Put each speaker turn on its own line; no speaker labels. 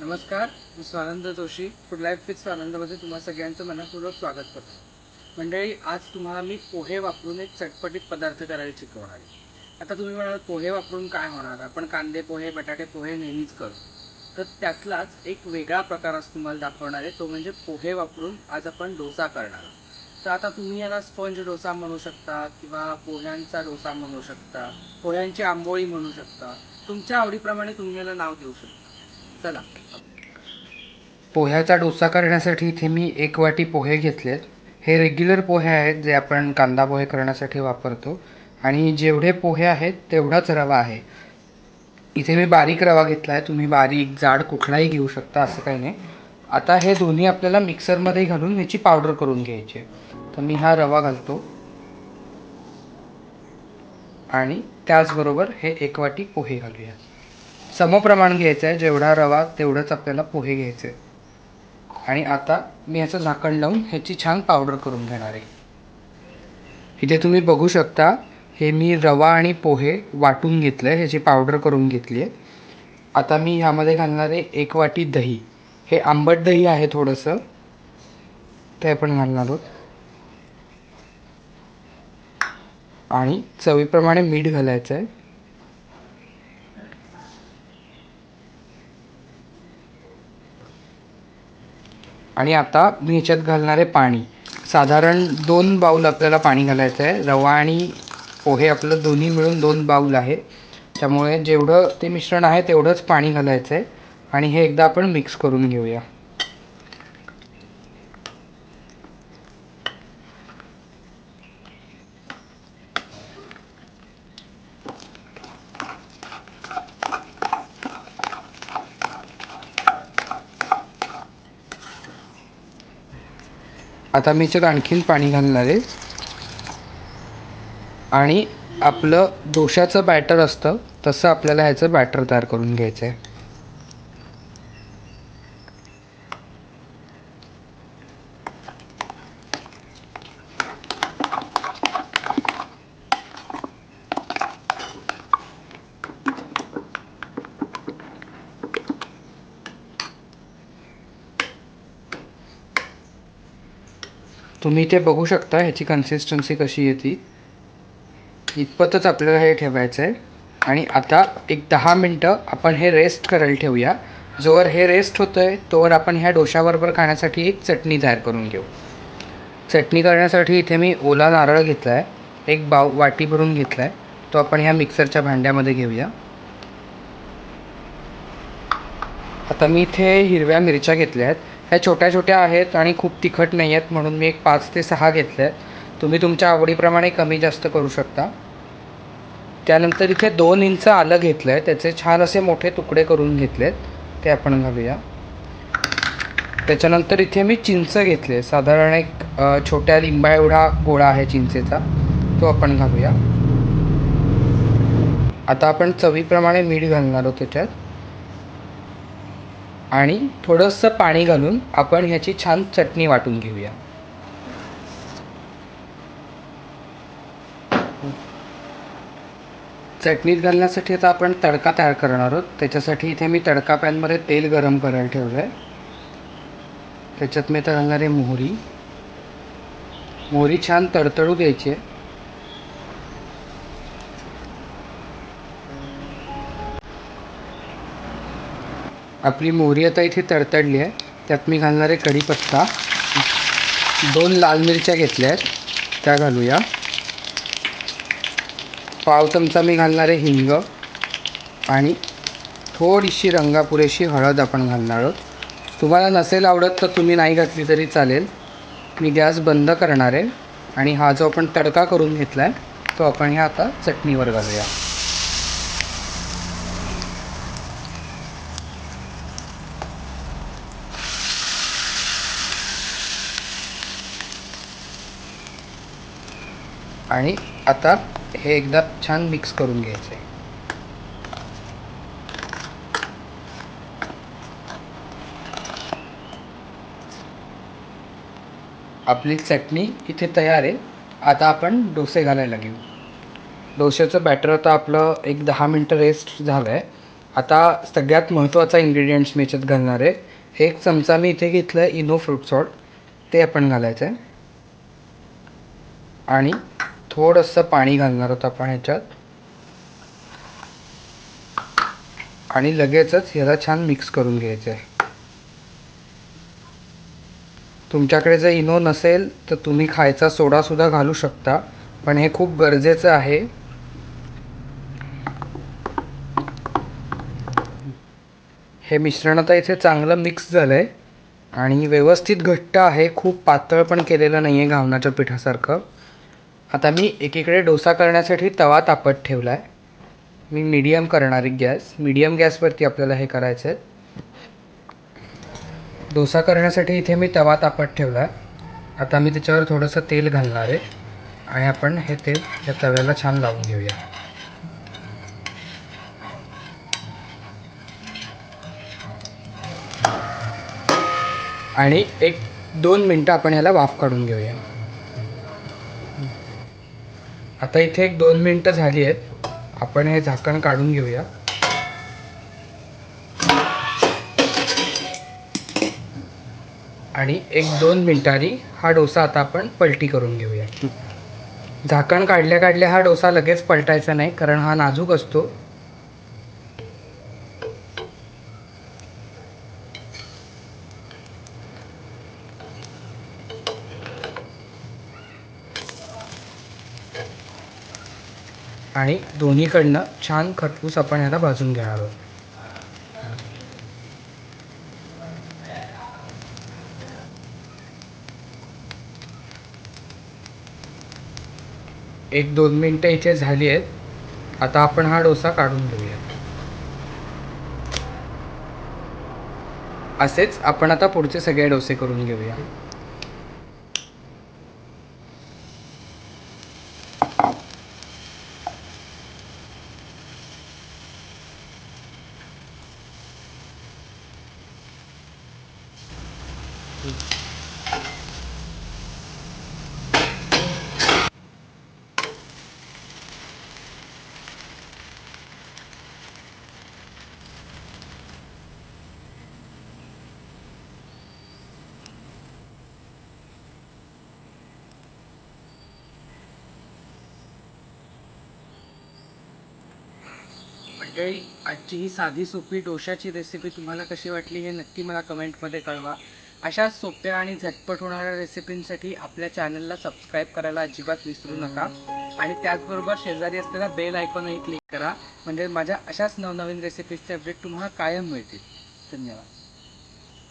नमस्कार मी Swanand Joshi food life with स्वानंदमध्ये तुम्हा सगळ्यांचं मनपूर्वक स्वागत करतो. मंडळी आज तुम्हाला मी पोहे वापरून एक चटपटीत पदार्थ करायला शिकवणार आहे. आता तुम्ही म्हणाल पोहे वापरून काय होणार? आपण कांदे पोहे बटाटे पोहे नेहमीच करतो. तर त्यातलाच एक वेगळा प्रकार आज तुम्हाला दाखवणार आहे तो म्हणजे पोहे वापरून आज आपण डोसा करणार तर आता तुम्ही याला स्पंज डोसा म्हणू शकता किंवा पोह्यांचा डोसा म्हणू शकता पोह्यांची आंबोळी म्हणू शकता. तुमच्या आवडीप्रमाणे तुम्ही याला नाव देऊ शकता. चला.
पोह्याचा डोसा करण्यासाठी इथे मी एक वाटी पोहे घेतलेत. हे रेग्युलर पोहे आहेत जे आपण कांदा पोहे करण्यासाठी वापरतो. आणि जेवढे पोहे आहेत तेवढाच रवा आहे. इथे मी बारीक रवा घेतला आहे तुम्ही बारीक जाड कुठलाही घेऊ शकता असं काही नाही. आता हे दोन्ही आपल्याला मिक्सरमध्ये घालून ह्याची पावडर करून घ्यायची आहे. तर मी हा रवा घालतो. आणि त्याचबरोबर हे एक वाटी पोहे घालूया समप्रमाण घ्यायचं आहे जेवढा रवा तेवढंच आपल्याला पोहे घ्यायचे आणि आता मी ह्याचं झाकण लावून ह्याची छान पावडर करून घेणार आहे. इथे तुम्ही बघू शकता हे मी रवा आणि पोहे वाटून घेतलं आहे ह्याची पावडर करून घेतली आहे आता मी ह्यामध्ये घालणार आहे एक वाटी दही. हे आंबट दही आहे थोडंसं. ते पण घालणार आहोत. आणि चवीप्रमाणे मीठ घालायचं आहे आणि आता मी ह्याच्यात घालणार आहे पाणी. साधारण दोन बाऊल आपल्याला पाणी घालायचं आहे. रवा आणि पोहे आपलं दोन्ही मिळून दोन बाऊल आहे. त्यामुळे जेवढं ते मिश्रण आहे तेवढंच पाणी घालायचं आहे. आणि हे एकदा आपण मिक्स करून घेऊया. आता मी याच्यात आणखीन पाणी घालणार आहे. आणि आपलं डोशाचं बॅटर असतं तसं आपल्याला ह्याचं बॅटर तयार करून घ्यायचं आहे तुम्ही ते बघू शकता ह्याची कन्सिस्टन्सी कशी येते इतपतच आपल्याला हे ठेवायचं आहे आणि आता एक दहा मिनटं आपण हे रेस्ट करायला ठेवूया. जोवर हे रेस्ट होतं आहे तोवर आपण ह्या डोशाबरोबर खाण्यासाठी एक चटणी तयार करून घेऊ. चटणी करण्यासाठी इथे मी ओला नारळ घेतला आहे एक बाव वाटी भरून घेतला आहे तो आपण ह्या मिक्सरच्या भांड्यामध्ये घेऊया. आता मी इथे हिरव्या मिरच्या घेतल्या आहेत. ह्या छोट्या छोट्या आहेत आणि खूप तिखट नाही आहेत म्हणून मी एक पाच ते सहा घेतल्या. आहेत तुम्ही तुमच्या आवडीप्रमाणे कमी जास्त करू शकता. त्यानंतर इथे दोन इंच आलं घेतलं आहे त्याचे छान असे मोठे तुकडे करून घेतलेत. ते आपण घालूया. त्याच्यानंतर इथे मी चिंच घेतले साधारण एक छोट्या लिंबा एवढा गोळा आहे चिंचेचा. तो आपण घालूया. आता आपण चवीप्रमाणे मीठ घालणार आहोत त्याच्यात. आणि थोडंसं पाणी घालून आपण ह्याची छान चटणी वाटून घेऊया. चटणीत घालण्यासाठी आता आपण तडका तयार करणार आहोत. त्याच्यासाठी इथे मी तडका पॅनमध्ये तेल गरम करायला ठेवलं आहे त्याच्यात मी आता घालणार आहे मोहरी. मोहरी छान तडतडू द्यायची आहे. आपली मोहरी आता इथे तडतडली आहे. त्यात मी घालणार आहे कढीपत्ता. दोन लाल मिरच्या घेतल्या आहेत. त्या घालूया. पाव चमचा मी घालणार आहे हिंग. आणि थोडीशी रंगापुरेशी हळद आपण घालणार आहोत. तुम्हाला नसेल आवडत तर तुम्ही नाही घातली तरी चालेल. मी गॅस बंद करणार आहे. आणि हा जो आपण तडका करून घेतला आहे तो आपण ह्या आता चटणीवर घालूया. आणि आता हे एकदा छान मिक्स करून घ्यायचं. आहे आपली चटणी इथे तयार आहे. आता आपण डोसे घालायला घेऊ. डोश्याचं बॅटर आता आपलं एक दहा मिनटं रेस्ट झालं आहे आता सगळ्यात महत्त्वाचा इन्ग्रेडियंट्स मी याच्यात घालणार आहे. एक चमचा मी इथे घेतलं आहे इनो फ्रूट सॉल्ट ते आपण घालायचं आहे आणि थोडंसं पाणी घालणार आहोत आपण ह्याच्यात. आणि लगेचच ह्याला छान मिक्स करून घ्यायचं आहे तुमच्याकडे जर इनो नसेल तर तुम्ही खायचा सोडासुद्धा घालू शकता. पण हे खूप गरजेचं आहे. हे मिश्रण आता इथे चांगलं मिक्स झालं आहे आणि व्यवस्थित घट्ट आहे. खूप पातळ पण केलेलं नाही आहे घावनाच्या पिठासारखं. आता मी एकीकडे डोसा करण्यासाठी तवा तापत ठेवला आहे मी मीडियम करणार आहे गॅस. मीडियम गॅसवरती आपल्याला हे करायचं आहे डोसा करण्यासाठी इथे मी तवा तापत ठेवला आहे आता मी त्याच्यावर थोडंसं तेल घालणार आहे. आणि आपण हे तेल या तव्याला छान लावून घेऊया. आणि एक दोन मिनटं आपण ह्याला वाफ काढून घेऊया. आता इथे एक दोन मिनटं झाली आहेत. आपण हे झाकण काढून घेऊया. आणि एक दोन मिनिटांनी हा डोसा आता आपण पलटी करून घेऊया. झाकण काढल्या काढल्या हा डोसा लगेच पलटायचा नाही कारण हा नाजूक असतो. आणि दोन्हीकडनं छान खरपूस आपण ह्याला भाजून घेणार आहोत. एक दोन मिनटं इथे झाली आहेत. आता आपण हा डोसा काढून घेऊया. असेच आपण आता पुढचे सगळे डोसे करून घेऊया.
मंडळी आजची ही साधी सोपी डोशाची रेसिपी तुम्हाला कशी वाटली हे नक्की मला कमेंटमध्ये कळवा. अशा सोप्या आणि झटपट होणाऱ्या रेसिपींसाठी आपल्या चॅनलला सबस्क्राईब करायला अजिबात विसरू नका. आणि त्याचबरोबर शेजारी असलेला बेल आयकॉनही क्लिक करा. म्हणजे माझ्या अशाच नवनवीन रेसिपीजचे अपडेट तुम्हाला कायम मिळतील. धन्यवाद.